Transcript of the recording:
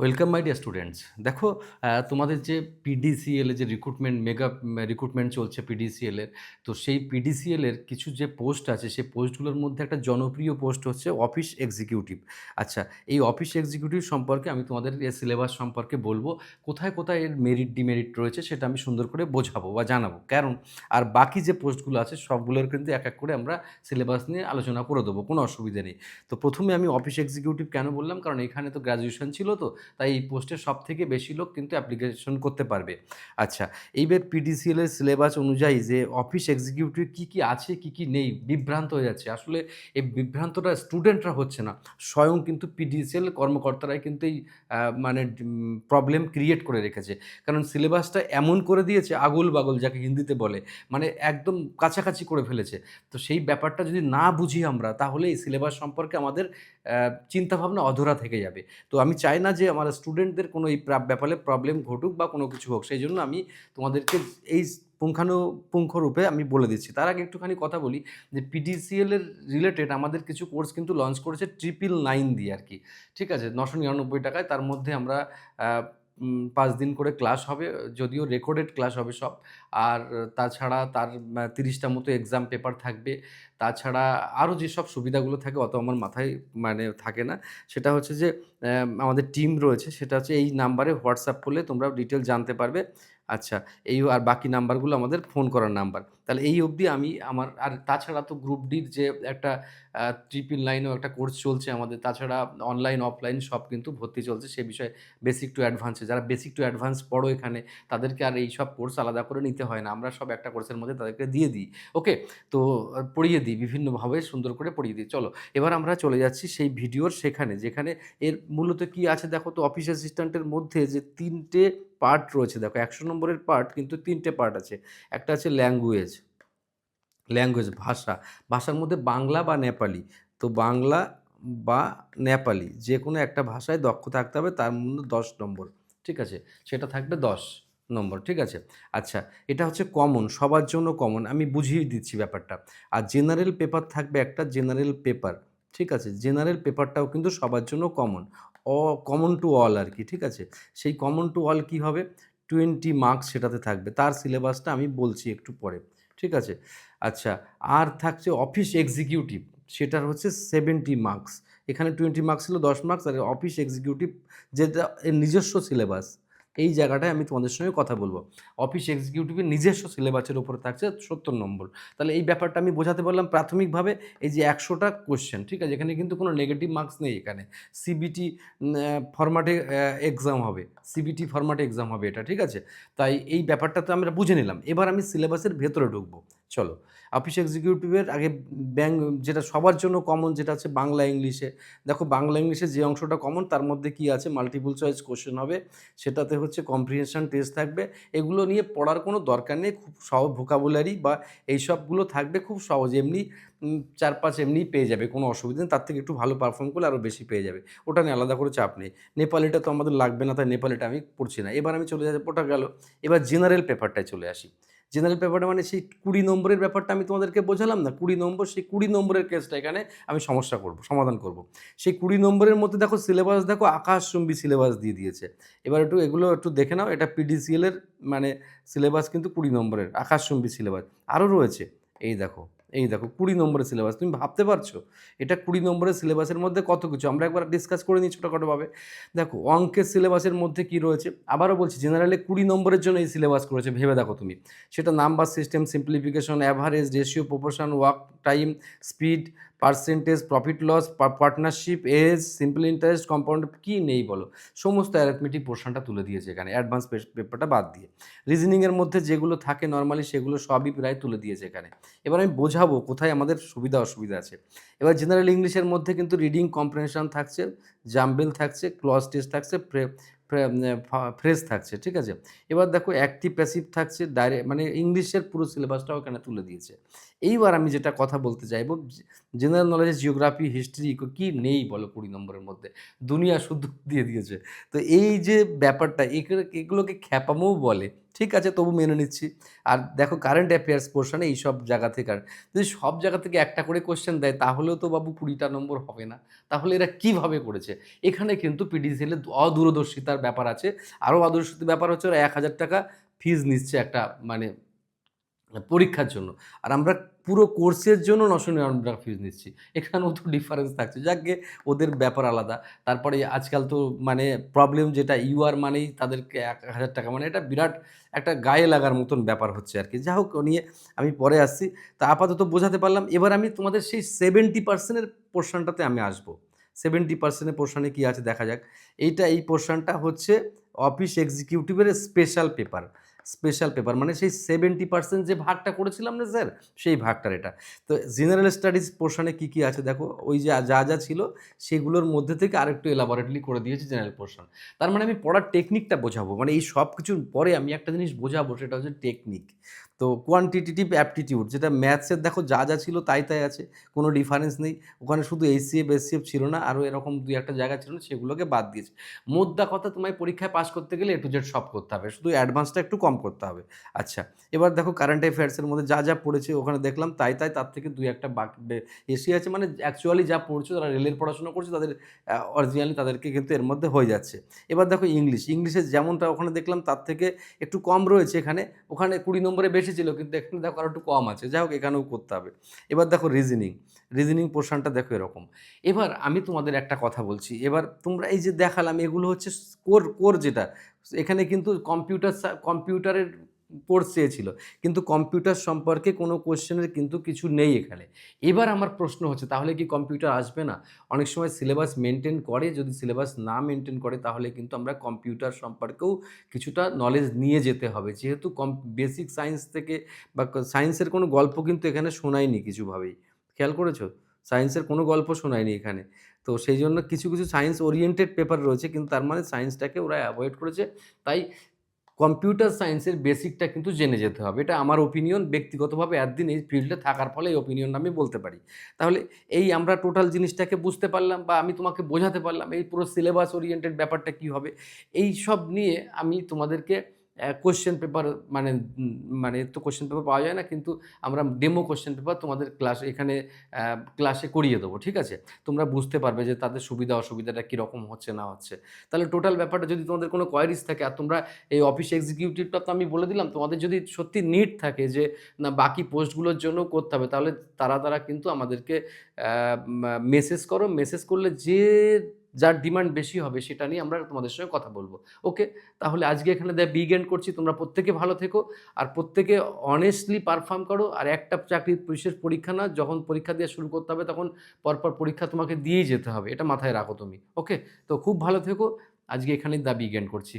Welcome my dear students দেখো তোমাদের যে পিডিসিএল যে রিক্রুটমেন্ট মেগা রিক্রুটমেন্ট চলছে পিডিসিএল এর, তো সেই পিডিসিএল এর কিছু যে পোস্ট আছে, সেই পোস্টগুলোর মধ্যে একটা জনপ্রিয় পোস্ট হচ্ছে অফিস এক্সিকিউটিভ আচ্ছা এই অফিস এক্সিকিউটিভ সম্পর্কে আমি তোমাদের সিলেবাস সম্পর্কে বলব, কোথায় কোথায় এর মেরিট ডিমেরিট রয়েছে সেটা আমি সুন্দর করে বোঝাবো বা জানাব। কারণ, আর বাকি যে পোস্টগুলো আছে, সবগুলোর কিন্তু এক এক করে আমরা সিলেবাস নিয়ে আলোচনা করে দেবো, কোনো অসুবিধা নেই। তো প্রথমে আমি অফিস এক্সিকিউটিভ কেন বললাম? কারণ এখানে তো গ্র্যাজুয়েশন ছিল তো তাই এই পোস্টে সব থেকে বেশি লোক কিন্তু অ্যাপ্লিকেশন করতে পারবে। আচ্ছা এইবার পিডিসিএল এর সিলেবাস অনুযায়ী যে অফিস এক্সিকিউটিভ কী কী আছে, কী কী নেই, বিভ্রান্ত হয়ে যাচ্ছে। আসলে এই বিভ্রান্তটা স্টুডেন্টরা হচ্ছে না, স্বয়ং কিন্তু পিডিসিএল কর্মকর্তারাই কিন্তু এই মানে প্রবলেম ক্রিয়েট করে রেখেছে। কারণ সিলেবাসটা এমন করে দিয়েছে, আগল বাগল যাকে হিন্দিতে বলে মানে একদম কাছাকাছি করে ফেলেছে। তো সেই ব্যাপারটা যদি না বুঝি আমরা, তাহলে এই সিলেবাস সম্পর্কে আমাদের চিন্তাভাবনা অধরা থেকে যাবে। তো আমি চাই না যে আমার স্টুডেন্টদের কোনো এই প্রা- ব্যাপারে প্রবলেম ঘটুক বা কোনো কিছু হোক, সেই জন্য আমি তোমাদেরকে এই পুঙ্খানুপুঙ্খ রূপে আমি বলে দিচ্ছি। তার আগে একটুখানি কথা বলি যে পিডিসিএল এর রিলেটেড আমাদের কিছু কোর্স কিন্তু লঞ্চ করেছে ট্রিপল নাইন দিয়ে আর কি। ঠিক আছে, নশো নিরানব্বই টাকায়। তার মধ্যে আমরা পাঁচ দিন করে ক্লাস হবে, যদিও রেকর্ডেড ক্লাস হবে সব। আর তাছাড়া তার তিরিশটা মতো এক্সাম পেপার থাকবে। তাছাড়া আরও যেসব সুবিধাগুলো থাকে, অত আমার মাথায় মানে থাকে না। সেটা হচ্ছে যে আমাদের টিম রয়েছে, সেটা হচ্ছে এই নাম্বারে হোয়াটসঅ্যাপ করলে তোমরা ডিটেল জানতে পারবে। আচ্ছা এই আর বাকি নাম্বারগুলো আমাদের ফোন করার নাম্বার তাহলে এই অবধি আমি আমার, আর তাছাড়া তো গ্রুপ ডির যে একটা ট্রিপল লাইনেও একটা কোর্স চলছে আমাদের, তাছাড়া অনলাইন অফলাইন সব কিন্তু ভর্তি চলছে, সে বিষয়ে বেসিক টু অ্যাডভান্সে যারা বেসিক টু অ্যাডভান্স পড়ো এখানে, তাদেরকে আর এই সব কোর্স আলাদা করে নিতে হয় না। আমরা সব একটা কোর্সের মধ্যে তাদেরকে দিয়ে দিই। ওকে তো পড়িয়ে দিই, বিভিন্নভাবে সুন্দর করে পড়িয়ে দিই। চলো, এবার আমরা চলে যাচ্ছি সেই ভিডিওর সেখানে, যেখানে এর মূলত কি আছে দেখো তো অফিস অ্যাসিস্ট্যান্টের মধ্যে যে তিনটে পার্ট রয়েছে। দেখো, একশো নম্বরের পার্ট কিন্তু তিনটে পার্ট আছে। একটা আছে ল্যাঙ্গুয়েজ ল্যাঙ্গুয়েজ ভাষা। ভাষার মধ্যে বাংলা বা নেপালি। তো বাংলা বা নেপালি যে কোনো একটা ভাষায় দক্ষ থাকতে হবে, তার মধ্যে দশ নম্বর। ঠিক আছে? সেটা থাকবে দশ নম্বর। ঠিক আছে? আচ্ছা এটা হচ্ছে কমন সবার জন্য কমন আমি বুঝিয়ে দিচ্ছি ব্যাপারটা। আর জেনারেল পেপার থাকবে একটা জেনারেল পেপার ঠিক আছে? জেনারেল পেপারটাও কিন্তু সবার জন্য common uh common to all আর কি। ঠিক আছে? সেই কমন টু অল কী হবে? টোয়েন্টি মার্কস সেটাতে থাকবে। তার সিলেবাসটা আমি বলছি একটু পরে। ঠিক আছে? আচ্ছা আর থাকছে অফিস এক্সিকিউটিভ সেটার হচ্ছে সেভেন্টি মার্কস এখানে টোয়েন্টি মার্কস ছিল, দশ মার্কস আর অফিস এক্সিকিউটিভ যেটা এর নিজস্ব সিলেবাস এই জায়গাটায় আমি তোমাদের সঙ্গে কথা বলব। অফিস এক্সিকিউটিভের নিজস্ব সিলেবাসের উপরে থাকছে সত্তর নম্বর। তাহলে এই ব্যাপারটা আমি বোঝাতে পারলাম প্রাথমিকভাবে এই যে একশোটা কোয়েশ্চেন ঠিক আছে? এখানে কিন্তু কোনো নেগেটিভ মার্কস নেই এখানে। সিবিটি ফরম্যাটে এক্সাম হবে। সিবিটি ফরম্যাটে এক্সাম হবে এটা, ঠিক আছে? তাই এই ব্যাপারটা তো আমরা বুঝে নিলাম। এবার আমি সিলেবাসের ভেতরে ঢুকবো। চলো। অফিস এক্সিকিউটিভের আগে ব্যাংক যেটা সবার জন্য কমন যেটা আছে বাংলা ইংলিশে দেখো বাংলা ইংলিশে যে অংশটা কমন তার মধ্যে কি আছে? মাল্টিপল চয়েস কোশ্চেন হবে। সেটাতে হচ্ছে কম্প্রিহেনশন টেস্ট থাকবে। এগুলো নিয়ে পড়ার কোনো দরকার নেই। খুব সহজ ভোকাবুলারি বা এই সবগুলো থাকবে খুব সহজ। এমনি চার পাঁচ এমনি পেয়ে যাবে, কোনো অসুবিধা নেই। তার থেকে একটু ভালো পারফর্ম করলে আরও বেশি পেয়ে যাবে। ওটা নিয়ে আলাদা করে চাপ নেই। নেপালিটা তো আমাদের লাগবে না, তাই নেপালিটা আমি পড়ছি না। এবার আমি চলে যাচ্ছি, ওটা গেল। এবার জেনারেল পেপারটায় চলে আসি। জেনারেল পেপারটা মানে সেই কুড়ি নম্বরের ব্যাপারটা আমি তোমাদেরকে বোঝালাম না। কুড়ি নম্বর, সেই কুড়ি নম্বরের কেসটা এখানে আমি সমস্যা করব, সমাধান করব। সেই কুড়ি নম্বরের মধ্যে দেখো সিলেবাস দেখো আকাশচুম্বী সিলেবাস দিয়ে দিয়েছে। এবার একটু এগুলো একটু দেখে নাও, এটা পিডিসিএলের মানে সিলেবাস কিন্তু কুড়ি নম্বরের, আকাশচুম্বী সিলেবাস আরও রয়েছে, এই দেখো। এই দেখো কুড়ি নম্বরের সিলেবাস, তুমি ভাবতে পারছ? এটা কুড়ি নম্বরের সিলেবাসের মধ্যে কত কিছু? আমরা একবার ডিসকাস করে নিই ছোটোখাটোভাবে। দেখো, অঙ্কের সিলেবাসের মধ্যে কি রয়েছে? আবারও বলছি জেনারেলি কুড়ি নম্বরের জন্য এই সিলেবাস করেছে, ভেবে দেখো তুমি। সেটা number system simplification average ratio proportion work time speed percentage profit loss partnership age simple interest compound কি নেই বলো? সমস্ত অ্যারিথমেটিক পোর্শনটা তুলে দিয়েছে এখানে অ্যাডভান্স পেপারটা বাদ দিয়ে। রিজনিংয়ের মধ্যে যেগুলো থাকে নর্মালি সেগুলো সবই প্রায় তুলে দিয়েছে এখানে। এবার আমি বোঝাবো কোথায় আমাদের সুবিধা অসুবিধা আছে। এবার জেনারেল ইংলিশের মধ্যে কিন্তু রিডিং কম্প্রেনশন থাকছে জাম্বেল থাকছে ক্লজ টেস্ট থাকছে ফ্রেজ থাকছে, ঠিক আছে? এবার দেখো অ্যাক্টিভ প্যাসিভ থাকছে ডাইরেক্ট মানে ইংলিশের পুরো সিলেবাসটাও এখানে তুলে দিয়েছে। এইবার আমি যেটা কথা বলতে চাইব জেনারেল নলেজে জিওগ্রাফি হিস্ট্রি কী নেই বলো কুড়ি নম্বরের মধ্যে? দুনিয়া শুদ্ধ দিয়ে দিয়েছে। তো এই যে ব্যাপারটা এগুলো- এগুলোকে খ্যাপামও বলে ঠিক আছে, তবু মেনে নিচ্ছি। আর দেখো কারেন্ট অ্যাফেয়ার্স পোর্শনে এই সব জায়গা থেকে আর যদি সব জায়গা থেকে একটা করে কোশ্চেন দেয়, তাহলেও তো বাবু কুড়িটা নম্বর হবে না। তাহলে এরা কীভাবে করেছে? এখানে কিন্তু পিডিসিএল এর অদূরদর্শিতার ব্যাপার আছে। আরও অদূরদর্শিতার ব্যাপার হচ্ছে ওরা এক হাজার টাকা ফিজ নিচ্ছে একটা মানে পরীক্ষার জন্য। আর আমরা পুরো কোর্সের জন্য নশো নিরানব্বই ফিজ নিচ্ছি। এখানেও তো ডিফারেন্স থাকছে। যাকে ওদের ব্যাপার আলাদা। তারপরে আজকাল তো মানে প্রবলেম যেটা ইউআর মানেই তাদেরকে এক হাজার টাকা। মানে এটা বিরাট একটা গায়ে লাগার মতন ব্যাপার হচ্ছে আর কি। যা হোক নিয়ে আমি পরে আসছি। তা আপাতত বোঝাতে পারলাম। এবার আমি তোমাদের সেই সেভেন্টি পার্সেন্টের পোর্শনটাতে আমি আসব। সেভেন্টি পার্সেন্টের পোর্শনে কী আছে দেখা যাক। এইটা, এই পোর্শনটা হচ্ছে অফিস এক্সিকিউটিভের স্পেশাল পেপার স্পেশাল পেপার মানে সেই সেভেন্টি পার্সেন্ট যে ভাগটা করেছিলাম না স্যার সেই ভাগটার এটা। তো জেনারেল স্টাডিজ পোর্শনে কী কী আছে দেখো, ওই যে যা যা ছিল সেগুলোর মধ্যে থেকে আরেকটু এলাবোরেটলি করে দিয়েছি জেনারেল পোর্শন তার মানে আমি পড়ার টেকনিকটা বোঝাবো মানে এই সব কিছুর পরে আমি একটা জিনিস বোঝাবো, সেটা হচ্ছে টেকনিক তো কোয়ান্টিটিভ অ্যাপটিটিউড যেটা ম্যাথসের দেখো যা যা ছিল তাই তাই আছে, কোনো ডিফারেন্স নেই। ওখানে শুধু এইচসিএফ এসসিএফ ছিল না আরও এরকম দুই একটা জায়গা ছিল না সেগুলোকে বাদ দিয়েছে। মোদ্দা কথা তোমায় পরীক্ষায় পাস করতে গেলে এ টু জেড সব করতে হবে, শুধু অ্যাডভান্সটা একটু কম করতে হবে। আচ্ছা এবার দেখো কারেন্ট অ্যাফেয়ার্সের মধ্যে যা যা পড়েছে ওখানে দেখলাম, তাই তাই তার থেকে দুই একটা বাকি এসি আছে মানে অ্যাকচুয়ালি যা পড়ছে তারা রেলের পড়াশোনা করছে, তাদের অরিজিনালি তাদেরকে কিন্তু এর মধ্যে হয়ে যাচ্ছে। এবার দেখো ইংলিশ ইংলিশে যেমনটা ওখানে দেখলাম, তার থেকে একটু কম রয়েছে এখানে। ওখানে কুড়ি নম্বরে বেশি ছিল, কিন্তু এখানে দেখো আরও একটু কম আছে। যাই হোক, এখানেও করতে হবে। এবার দেখো রিজনিং রিজনিং পোর্শনটা দেখো এরকম। এবার আমি তোমাদের একটা কথা বলছি। এবার তোমরা এই যে দেখালাম, এগুলো হচ্ছে কোর কোর যেটা এখানে কিন্তু কম্পিউটার কম্পিউটারের কোর্স চেয়েছিল। কিন্তু কম্পিউটার সম্পর্কে কোনো কোশ্চেনের কিন্তু কিছু নেই এখানে। এবার আমার প্রশ্ন হচ্ছে, তাহলে কি কম্পিউটার আসবে না? অনেক সময় সিলেবাস মেনটেন করে, যদি সিলেবাস না মেনটেন করে, তাহলে কিন্তু আমরা কম্পিউটার সম্পর্কেও কিছুটা নলেজ নিয়ে যেতে হবে। যেহেতু কম বেসিক সায়েন্স থেকে বা সায়েন্সের কোনো গল্প কিন্তু এখানে শোনায়নি কিছুভাবেই। খেয়াল করেছ? সায়েন্সের কোনো গল্প শোনায়নি এখানে। তো সেই জন্য কিছু কিছু সায়েন্স ওরিয়েন্টেড পেপার রয়েছে, কিন্তু তার মানে সায়েন্সটাকে ওরা অ্যাভয়েড করেছে। তাই কম্পিউটার সায়েন্সের বেসিকটা কিন্তু জেনে যেতে হবে। এটা আমার ওপিনিয়ন ব্যক্তিগতভাবে একদিন এই ফিল্ডে থাকার ফলে এই ওপিনিয়নটা আমি বলতে পারি। তাহলে এই আমরা টোটাল জিনিসটাকে বুঝতে পারলাম বা আমি তোমাকে বোঝাতে পারলাম এই পুরো সিলেবাস ওরিয়েন্টেড ব্যাপারটা কী হবে, এই সব নিয়ে আমি তোমাদেরকে কোশ্চেন পেপার মানে মানে তো কোশ্চেন পেপার পাওয়া যায় না, কিন্তু আমরা ডেমো কোশ্চেন পেপার তোমাদের ক্লাস এখানে ক্লাসে করিয়ে দেবো, ঠিক আছে? তোমরা বুঝতে পারবে যে তাদের সুবিধা, অসুবিধাটা কীরকম হচ্ছে, না হচ্ছে। তাহলে টোটাল ব্যাপারটা যদি তোমাদের কোনো কোয়ারিজ থাকে, আর তোমরা এই অফিস এক্সিকিউটিভটা তো আমি বলে দিলাম, তোমাদের যদি সত্যি নিট থাকে যে, না, বাকি পোস্টগুলোর জন্য করতে হবে, তাহলে তারা তারা কিন্তু আমাদেরকে মেসেজ করো। মেসেজ করলে যে যার ডিমান্ড বেশি হবে, সেটা নিয়ে আমরা তোমাদের সঙ্গে কথা বলব। ওকে তাহলে আজকে এখানে দেয় বিগ এন্ড করছি, তোমরা প্রত্যেকে ভালো থেকো। আর প্রত্যেকে অনেস্টলি পারফর্ম করো। আর একটা চাকরির বিশেষ পরীক্ষা না, যখন পরীক্ষা দিয়ে শুরু করতে হবে, তখন পরপর পরীক্ষা তোমাকে দিয়েই যেতে হবে। এটা মাথায় রাখো তুমি। ওকে তো খুব ভালো থেকো। আজকে এখানেই দা বিগ এন্ড করছি।